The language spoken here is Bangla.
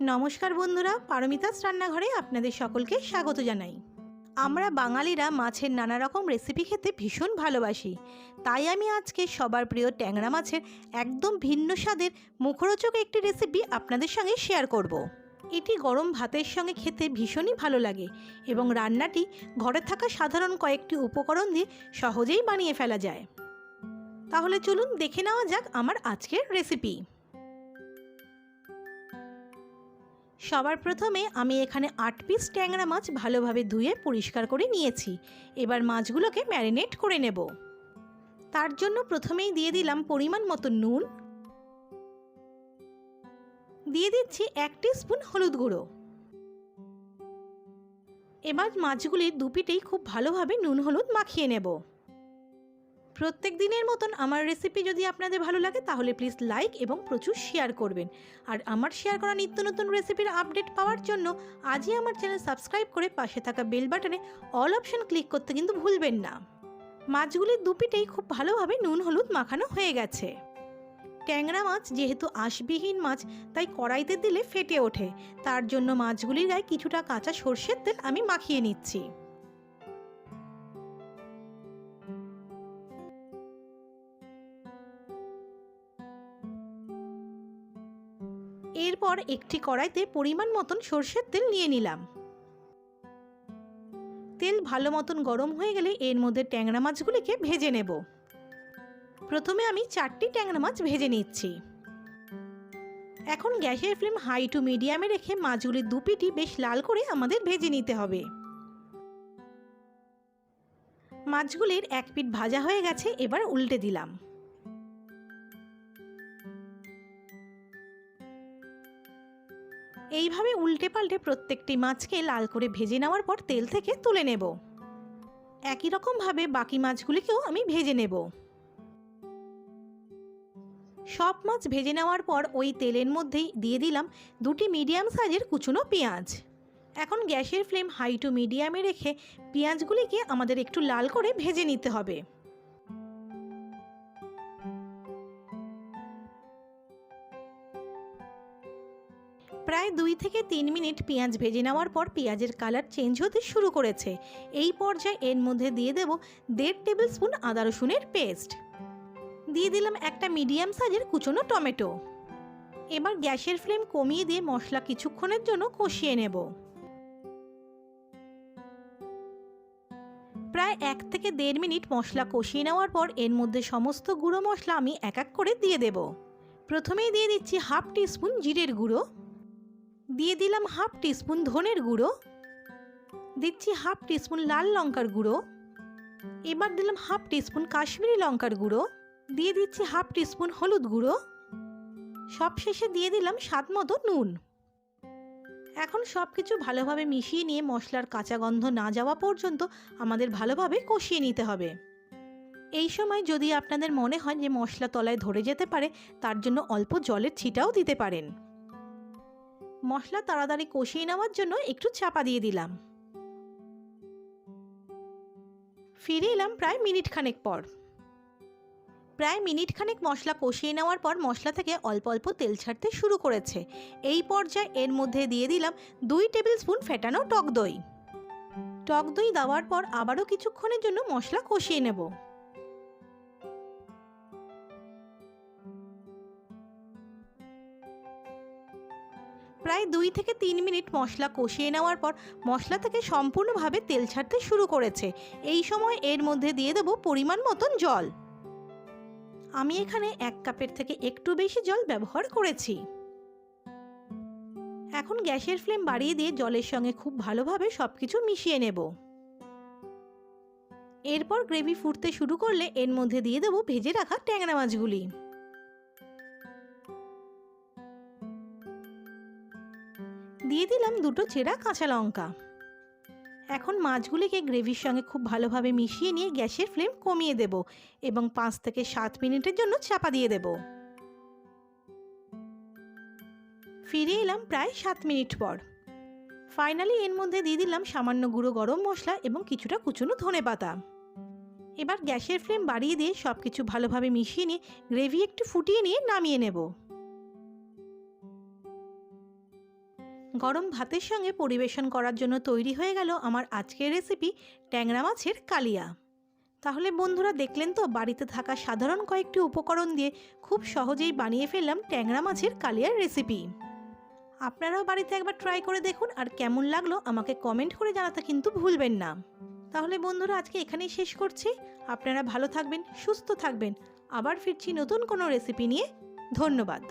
নমস্কার বন্ধুরা, পারমিতাস রান্নাঘরে আপনাদের সকলকে স্বাগত জানাই। আমরা বাঙালিরা মাছের নানা রকম রেসিপি খেতে ভীষণ ভালোবাসি। তাই আমি আজকে সবার প্রিয় ট্যাংরা মাছের একদম ভিন্ন স্বাদের মুখরোচক একটি রেসিপি আপনাদের সঙ্গে শেয়ার করব। এটি গরম ভাতের সঙ্গে খেতে ভীষণই ভালো লাগে এবং রান্নাটি ঘরে থাকা সাধারণ কয়েকটি উপকরণ দিয়ে সহজেই বানিয়ে ফেলা যায়। তাহলে চলুন দেখে নেওয়া যাক আমার আজকের রেসিপি সবার প্রথমে আমি এখানে আট পিস ট্যাংরা মাছ ভালোভাবে ধুয়ে পরিষ্কার করে নিয়েছি। এবার মাছগুলোকে ম্যারিনেট করে নেব। তার জন্য প্রথমেই দিয়ে দিলাম পরিমাণ মতো নুন। দিয়ে দিচ্ছি এক স্পুন হলুদ গুঁড়ো। এবার মাছগুলির দুপিটেই খুব ভালোভাবে নুন হলুদ মাখিয়ে নেব। প্রত্যেক দিনের মতন আমার রেসিপি যদি আপনাদের ভালো লাগে, তাহলে প্লিজ লাইক এবং প্রচুর শেয়ার করবেন। আর আমার শেয়ার করা নিত্য নতুন রেসিপির আপডেট পাওয়ার জন্য আজই আমার চ্যানেল সাবস্ক্রাইব করে পাশে থাকা বেল বাটনে অল অপশন ক্লিক করতে কিন্তু ভুলবেন না। মাছগুলির দুপিটেই খুব ভালোভাবে নুন, হলুদ মাখানো হয়ে গেছে। ট্যাংরা মাছ যেহেতু আঁশবিহীন মাছ, তাই কড়াইতে দিলে ফেটে ওঠে। তার জন্য মাছগুলির গায়ে কিছুটা কাঁচা সর্ষের তেল আমি মাখিয়ে নিচ্ছি। এরপর একটি কড়াইতে পরিমাণ মতন সর্ষের তেল নিয়ে নিলাম। তেল ভালো মতন গরম হয়ে গেলে এর মধ্যে ট্যাংরা মাছগুলিকে ভেজে নেব। প্রথমে আমি চারটি ট্যাংরা মাছ ভেজে নিচ্ছি। এখন গ্যাসের ফ্লেম হাই টু মিডিয়ামে রেখে মাছগুলির দুপিটি বেশ লাল করে আমাদের ভেজে নিতে হবে। মাছগুলির এক পিঠ ভাজা হয়ে গেছে, এবার উল্টে দিলাম। এইভাবে উল্টে পাল্টে প্রত্যেকটি মাছকে লাল করে ভেজে নেওয়ার পর তেল থেকে তুলে নেব। একই রকমভাবে বাকি মাছগুলিকেও আমি ভেজে নেব। সব মাছ ভেজে নেওয়ার পর ওই তেলের মধ্যেই দিয়ে দিলাম দুটি মিডিয়াম সাইজের কুচনো পেঁয়াজ। এখন গ্যাসের ফ্লেম হাই টু মিডিয়ামে রেখে পেঁয়াজগুলিকে আমাদের একটু লাল করে ভেজে নিতে হবে। প্রায় দুই থেকে তিন মিনিট পেঁয়াজ ভেজে নেওয়ার পর পেঁয়াজের কালার চেঞ্জ হতে শুরু করেছে। এই পর্যায়ে এর মধ্যে দিয়ে দেব দেড় টেবিল স্পুন আদা রসুনের পেস্ট। দিয়ে দিলাম একটা মিডিয়াম সাইজের কুচনো টমেটো। এবার গ্যাসের ফ্লেম কমিয়ে দিয়ে মশলা কিছুক্ষণের জন্য কষিয়ে নেব। প্রায় এক থেকে দেড় মিনিট মশলা কষিয়ে নেওয়ার পর এর মধ্যে সমস্ত গুঁড়ো মশলা আমি এক এক করে দিয়ে দেব। প্রথমেই দিয়ে দিচ্ছি হাফ টিস্পুন জিরের গুঁড়ো। দিয়ে দিলাম হাফ টিস্পুন ধনের গুঁড়ো। দিচ্ছি হাফ টিস্পুন লাল লঙ্কার গুঁড়ো। এবার দিলাম হাফ টিস্পুন কাশ্মীরি লঙ্কার গুঁড়ো। দিয়ে দিচ্ছি হাফ টিস্পুন হলুদ গুঁড়ো। সব শেষে দিয়ে দিলাম স্বাদ মতো নুন। এখন সব কিছু ভালোভাবে মিশিয়ে নিয়ে মশলার কাঁচা গন্ধ না যাওয়া পর্যন্ত আমাদের ভালোভাবে কষিয়ে নিতে হবে। এই সময় যদি আপনাদের মনে হয় যে মশলা তলায় ধরে যেতে পারে, তার জন্য অল্প জলের ছিটাও দিতে পারেন। মশলা তাড়াতাড়ি কষিয়ে নেওয়ার জন্য একটু চাপা দিয়ে দিলাম। ফিরে এলাম প্রায় মিনিট খানেক পর। প্রায় মিনিট খানেক মশলা কষিয়ে নেওয়ার পর মশলা থেকে অল্প অল্প তেল ছাড়তে শুরু করেছে। এই পর্যায়ে এর মধ্যে দিয়ে দিলাম দুই টেবিল স্পুন ফেটানো টক দই। টক দই দেওয়ার পর আবারও কিছুক্ষণের জন্য মশলা কষিয়ে নেব। প্রায় দুই থেকে তিন মিনিট মশলা কষিয়ে নেওয়ার পর মশলা থেকে সম্পূর্ণভাবে তেল ছাড়তে শুরু করেছে। এই সময় এর মধ্যে দিয়ে দেবো পরিমাণ মতন জল। আমি এখানে এক কাপের থেকে একটু বেশি জল ব্যবহার করেছি। এখন গ্যাসের ফ্লেম বাড়িয়ে দিয়ে জলের সঙ্গে খুব ভালোভাবে সব কিছু মিশিয়ে নেব। এরপর গ্রেভি ফুটতে শুরু করলে এর মধ্যে দিয়ে দেবো ভেজে রাখা ট্যাংরা মাছগুলি। দিয়ে দিলাম দুটো চেরা কাঁচা লঙ্কা। এখন মাছগুলিকে গ্রেভির সঙ্গে খুব ভালোভাবে মিশিয়ে নিয়ে গ্যাসের ফ্লেম কমিয়ে দেব এবং পাঁচ থেকে সাত মিনিটের জন্য চাপা দিয়ে দেব। ফিরে এলাম প্রায় সাত মিনিট পর। ফাইনালি এর মধ্যে দিয়ে দিলাম সামান্য গুঁড়ো গরম মশলা এবং কিছুটা কুচুনো ধনে পাতা। এবার গ্যাসের ফ্লেম বাড়িয়ে দিয়ে সব কিছু ভালোভাবে মিশিয়ে নিয়ে গ্রেভি একটু ফুটিয়ে নিয়ে নামিয়ে নেব। গরম ভাতের সঙ্গে পরিবেশন করার জন্য তৈরি হয়ে গেল আমার আজকের রেসিপি ট্যাংরা মাছের কালিয়া। তাহলে বন্ধুরা দেখলেন তো, বাড়িতে থাকা সাধারণ কয়েকটি উপকরণ দিয়ে খুব সহজেই বানিয়ে ফেললাম ট্যাংরা মাছের কালিয়ার রেসিপি আপনারাও বাড়িতে একবার ট্রাই করে দেখুন আর কেমন লাগল আমাকে কমেন্ট করে জানাতে কিন্তু ভুলবেন না। তাহলে বন্ধুরা আজকে এখানেই শেষ করছি। আপনারা ভালো থাকবেন, সুস্থ থাকবেন। আবার ফিরছি নতুন কোনো রেসিপি নিয়ে। ধন্যবাদ।